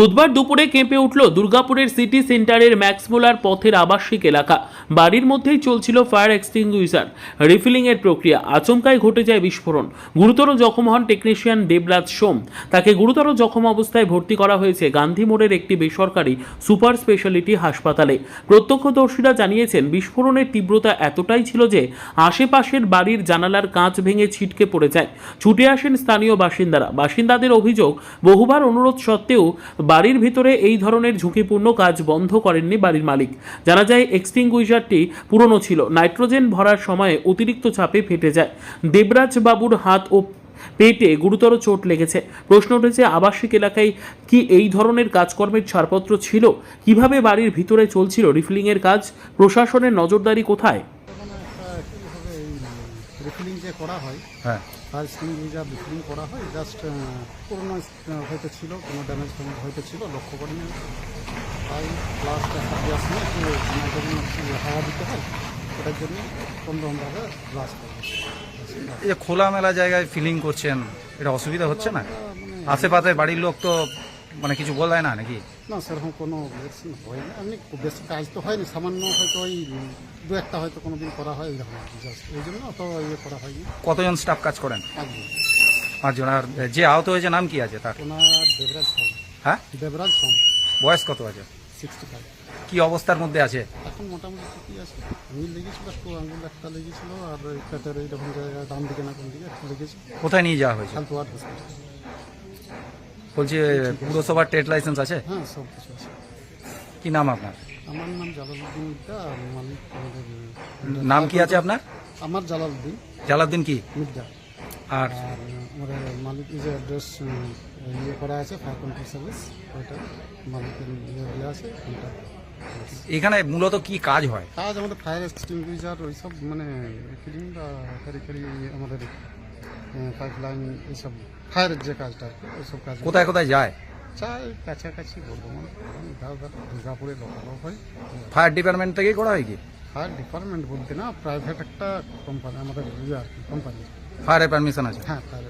বুধবার দুপুরে কেঁপে উঠল দুর্গাপুরের সিটি সেন্টারের ম্যাক্সমোলার পথের আবাসিক এলাকা। বাড়ির মধ্যেই চলছিল ফায়ার এক্সটিংগুইজার রিফিলিং এর প্রক্রিয়া আচমকায় ঘটে যায় বিস্ফোরণ। গুরুতর জখম হন টেকনিশিয়ান দেবরাজ সোম। তাকে গুরুতর জখম অবস্থায় ভর্তি করা হয়েছে গান্ধী মোড়ের একটি বেসরকারি সুপার স্পেশালিটি হাসপাতালে। প্রত্যক্ষদর্শীরা জানিয়েছেন, বিস্ফোরণের তীব্রতা এতটাই ছিল যে আশেপাশের বাড়ির জানালার কাঁচ ভেঙে ছিটকে পড়ে যায়। ছুটে আসেন স্থানীয় বাসিন্দারা। বাসিন্দাদের অভিযোগ, বহুবার অনুরোধ সত্ত্বেও বাড়ির ভিতরে এই ধরনের ঝুঁকিপূর্ণ কাজ বন্ধ করেননি বাড়ির মালিক। জানা যায় এক্সটিংগুইজারটি পুরনো ছিল। নাইট্রোজেন ভরার সময়ে অতিরিক্ত চাপে ফেটে যায়। দেবরাজ বাবুর হাত ও পেটে গুরুতর চোট লেগেছে। প্রশ্ন উঠেছে আবাসিক এলাকায় কি এই ধরনের কাজকর্মের ছাড়পত্র ছিল? কীভাবে বাড়ির ভিতরে চলছিল রিফিলিংয়ের কাজ? প্রশাসনের নজরদারি কোথায়? রিফিলিং যে করা হয় হ্যাঁ। ফায়ার স্টিং যা রিফিলিং করা হয় জাস্ট পুরোনো আহ, হয়তো ছিল কোনো ড্যামেজ ফ্যামেজ হয়তো ছিল লক্ষ্য করিনি তাই লাস্ট একটা গ্যাস নিয়ে একটু হাওয়া দিতে হয় ওটার জন্য কোনোরকমভাবে ব্লাস্ট করে এই যে খোলামেলা জায়গায় ফিলিং করছেন এটা অসুবিধা হচ্ছে না? আশেপাশে বাড়ির লোক তো মানে কিছু বলায় না নাকি? না সেরকম কোনো ভ্যাকসিন না। এমনি খুব বেশি কাজ তো হয়নি। সামান্য হয়তো ওই দু একটা হয়তো কোনো দিন করা হয় এরকম জাস্ট এই জন্য অত ইয়ে করা হয়নি। কতজন স্টাফ কাজ করেন? আগে পাঁচজন। আর যে আহত হয়েছে নাম কি আছে তার? ওনার দেবরাজ সোম। হ্যাঁ? দেবরাজ সোম। বয়স কত আছে? সিক্সটি ফাইভ কি অবস্থার মধ্যে আছে? এখন মোটামুটি ঠিকই আছে। আমি লেগেছিল একটু আঙুল একটা লেগেছিল আর পেটের এইরকম জায়গায় ডান দিকে না কোন দিকে একটু লেগেছিল কোথায় নিয়ে যাওয়া হয়েছে? খালতুয়ার হসপিটাল বলছি পুরসভার ট্রেড লাইসেন্স আছে? হ্যাঁ সব কিছু আছে। কি নাম আপনার? আমার নাম জালালউদ্দিন মির্জা মালিক আমাদের নাম কি আছে আপনার? আমার জালালউদ্দিন। জালাউদ্দিন কি? মির্জা। আর? আমাদের মালিক যে অ্যাড্রেস ইয়ে করা আছে ফায়ার কন্ট্রোল সার্ভিস ওইটা মালিকের ইয়ে দেওয়া আছে ওইটা। এখানে মূলত কি কাজ হয়? কাজ আমাদের ফায়ার এক্সটিংগুইজার ওইসব মানে রিফিলিং বা আমাদের পাইপ লাইন এইসব ফায়ারের যে কাজটা আর কি ওইসব কাজ। কোথায় কোথায় যায়? চাই কাছাকাছি বর্ধমান দুর্গাপুরে লোকালো হয়। ফায়ার ডিপার্টমেন্ট থেকেই করা হয় কি? ফায়ার ডিপার্টমেন্ট বলতে না প্রাইভেট একটা কোম্পানি আমাদের ইয়ে আর কি কোম্পানি ফায়ারের পারমিশন আছে? হ্যাঁ ফায়ার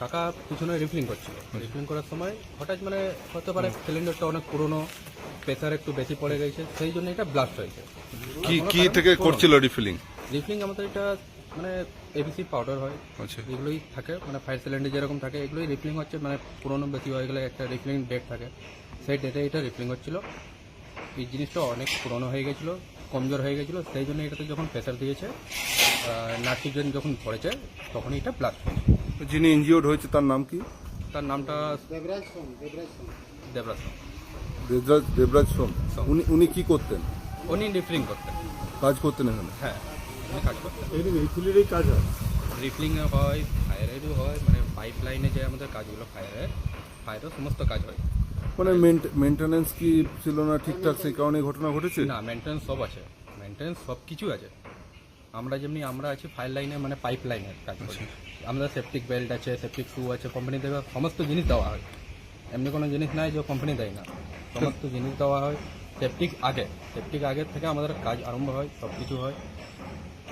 কাকা পিছনে রিফিলিং করছিল। রিফিলিং করার সময় হঠাৎ মানে হতে পারে সিলিন্ডারটা অনেক পুরনো প্রেসার একটু বেশি পড়ে গেছে সেই জন্য এটা ব্লাস্ট হয়েছে। কি কি থেকে করছিল রিফিলিং? রিফিলিং আমাদের এটা মানে এবিসি পাউডার হয়। আচ্ছা। এগুলোই থাকে মানে ফায়ার সিলিন্ডার যেরকম থাকে এগুলোই রিফিলিং হচ্ছে মানে পুরনো বেশি হয়ে গেলে একটা রিফিলিং ডেট থাকে। সেই ডেটে এটা রিফিলিং হচ্ছিল। এই জিনিসটা অনেক পুরনো হয়ে গেছিল কমজোর হয়ে গেছিল সেই জন্য এটাতে যখন প্রেসার দিয়েছে নাইট্রোজেন যখন পড়েছে তখনই এটা ব্লাস্ট হয়েছে। যিনি ইনজিওর্ড হয়েছে তার নাম কি? তার নামটা দেবরাজ সোম দেবরাজ সোম। দেবরাজ। দেবরাজ দেবরাজ সোম। সোম। উনি উনি কি করতেন? উনি রিফিলিং করতেন। কাজ করতেন এখানে? হ্যাঁ। উনি কাজ করতেন রিফিলেরই কাজ হয়। রিফিলিং হয় ফায়ারেরও হয় মানে পাইপ লাইনে যে আমাদের কাজগুলো ফায়ারের ফায়ারের সমস্ত কাজ হয়। মানে মেনটেনেন্স কি ছিল না ঠিকঠাক সেই কারণে ঘটনা ঘটেছে? না মেনটেন্স সব আছে। মেনটেন্স সব কিছু আছে। আমরা যেমনি আমরা আছি ফায়ার লাইনে মানে পাইপ লাইনের কাজ করি। আমাদের সেপটিক বেল্ট আছে সেপটিক শু আছে কোম্পানি থেকে সমস্ত জিনিস দেওয়া হয়। এমনি কোনো জিনিস নাই যে কোম্পানি দেয় না। সমস্ত জিনিস দেওয়া হয়। সেপটিক আগে সেপটিক আগের থেকে আমাদের কাজ আরম্ভ হয় সব কিছু হয়।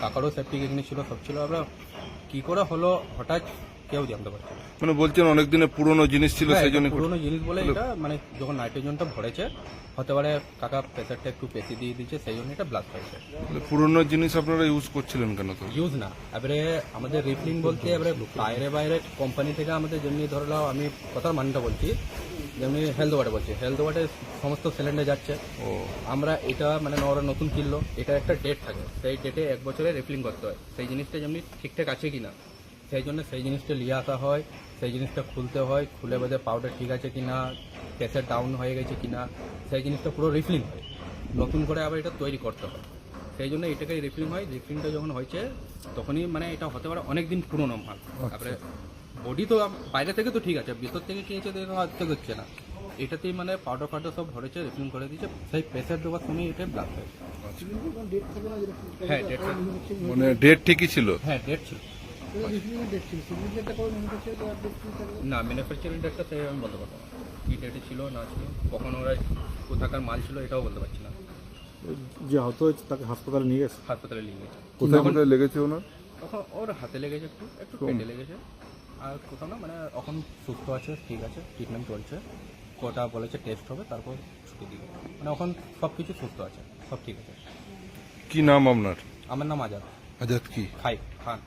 কাকারও সেপটিক এখানে ছিল সব ছিল। আমরা কী করে হলো হঠাৎ কেউ জানতে পারছে না। মানে বলছেন অনেক দিনে পুরনো জিনিস ছিল হ্যাঁ, সেই জন্য এটা পুরোনো জিনিস বলে এটা মানে যখন নাইট্রোজেনটা ভরেছে হতে পারে কাকা প্রেসারটা একটু বেশি দিয়ে দিচ্ছে সেই জন্য এটা ব্লাস্ট হয়েছে। পুরনো জিনিস আপনারা ইউজ করছিলেন কেন তো? ইউজ না। এবারে আমাদের রিফিলিং বলতে এবারে বাইরে বাইরে কোম্পানি থেকে আমাদের যেমনি ধরে আমি কথার মানটা বলছি যেমনি হেলথ ওয়ার্ডে বলছি। হেলথ ওয়ার্ডে সমস্ত সিলিন্ডার যাচ্ছে। ও। আমরা এটা মানে ওরা নতুন কিনলো। এটা একটা ডেট থাকে। সেই ডেটে এক বছরে রিফিলিং করতে হয়। সেই জিনিসটা যেমনি ঠিকঠাক আছে কি না সেই জন্য সেই জিনিসটা নিয়ে আসা হয়। সেই জিনিসটা খুলতে হয়। খুলে বোধে পাউডার ঠিক আছে কি না প্রেসার ডাউন হয়ে গেছে কি না সেই জিনিসটা পুরো রিফিলিং হয়। নতুন করে আবার এটা তৈরি করতে হয়। সেই জন্য এটাকে রিফিলিং হয়। রিফিলিংটা যখন হয়েছে তখনই মানে এটা হতে পারে অনেক দিন পুরোনো মাল। তারপরে বডি তো বাইরে থেকে তো ঠিক আছে ভিতর থেকে কি হচ্ছে দেখো হাত হচ্ছে না। এটাতেই মানে পাউডার ফাউডার সব ভরেছে রিফিলিং করে দিয়েছে সেই প্রেসার দেওয়ার সময় এটা ব্লাস্ট হয়েছে হ্যাঁ ডেট মানে ডেট ঠিকই ছিল? হ্যাঁ ডেট ছিল। না ম্যানুফ্যাকচারিং ডেটটা সেই আমি বলতে পারব না। কী ডেটে ছিল না ছিল কখন ওরা কোথাকার মাল ছিল এটাও বলতে পারছি না। যে আহত হয়েছে তাকে হাসপাতালে নিয়ে গেছে? হাসপাতালে নিয়ে গেছে। কোথায় কোথায় লেগেছে ওনার? তখন ওর হাতে লেগেছে একটু একটু পেটে লেগেছে। আর কোথাও না মানে এখন সুস্থ আছে ঠিক আছে ট্রিটমেন্ট চলছে। কটা বলেছে টেস্ট হবে তারপর ছুটি দিবে। মানে এখন সব কিছু সুস্থ আছে সব ঠিক আছে। কি নাম আপনার? আমার নাম আজাদ। আজাদ কি? খাই খান।